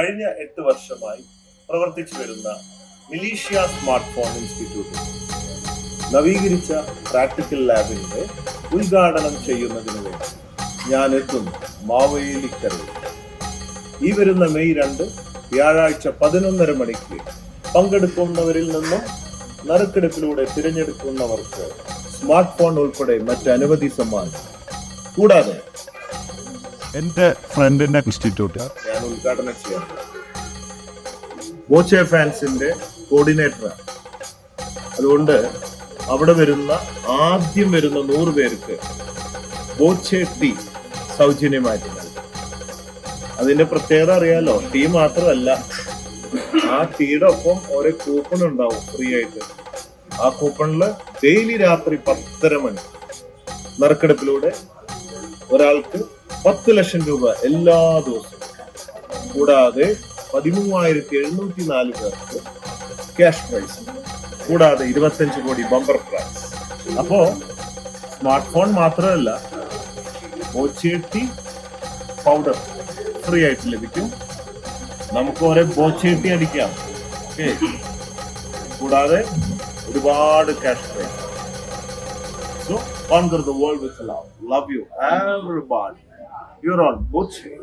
കഴിഞ്ഞ എട്ട് വർഷമായി പ്രവർത്തിച്ചു വരുന്ന മിലീഷ്യ സ്മാർട്ട് ഫോൺ ഇൻസ്റ്റിറ്റ്യൂട്ട് നവീകരിച്ച പ്രാക്ടിക്കൽ ലാബിന്റെ ഉദ്ഘാടനം ചെയ്യുന്നതിന് വേണ്ടി ഞാൻ എത്തുന്നു. മാവേലിക്കരയിൽ ഈ വരുന്ന മെയ് രണ്ട് വ്യാഴാഴ്ച പതിനൊന്നര മണിക്ക് പങ്കെടുക്കുന്നവരിൽ നിന്നും നറുക്കെടുപ്പിലൂടെ തിരഞ്ഞെടുക്കുന്നവർക്ക് സ്മാർട്ട് ഫോൺ ഉൾപ്പെടെ മറ്റ് അനവധി സമ്മാനം കൂടാതെ എന്റെ ഫ്രണ്ടിന്റെ ഇൻസ്റ്റിറ്റ്യൂട്ട് ഞാൻ ഉദ്ഘാടനം ബോച്ചെ ഫാൻസിന്റെ കോർഡിനേറ്ററാണ് അതുകൊണ്ട് അവിടെ വരുന്ന ആദ്യം വരുന്ന നൂറ് പേർക്ക് സൗജന്യമായിട്ട് അതിന്റെ പ്രത്യേകത അറിയാലോ ടീ മാത്രമല്ല ആ ടീയുടെ ഒപ്പം ഓരോ കൂപ്പൺ ഉണ്ടാവും ഫ്രീ ആയിട്ട്. ആ കൂപ്പണിൽ ഡെയിലി രാത്രി പത്തര മണി നറുക്കെടുപ്പിലൂടെ ഒരാൾക്ക് പത്ത് ലക്ഷം രൂപ എല്ലാ ദിവസവും. കൂടാതെ പതിമൂവായിരത്തി എഴുന്നൂറ്റി നാല് പേർക്ക് ക്യാഷ് പ്രൈസ് കൂടാതെ ഇരുപത്തഞ്ച് കോടി ബമ്പർ പ്രൈസ് അപ്പോ സ്മാർട്ട് ഫോൺ മാത്രമല്ല ബോച്ചേട്ടി പൗഡർ ഫ്രീ ആയിട്ട് ലഭിക്കും. നമുക്ക് ഓരോ ബോച്ചേട്ടി അടിക്കാം. ഓക്കെ കൂടാതെ ഒരുപാട് cash prize So, conquer the world with love. Love you, everybody. You're on Boche.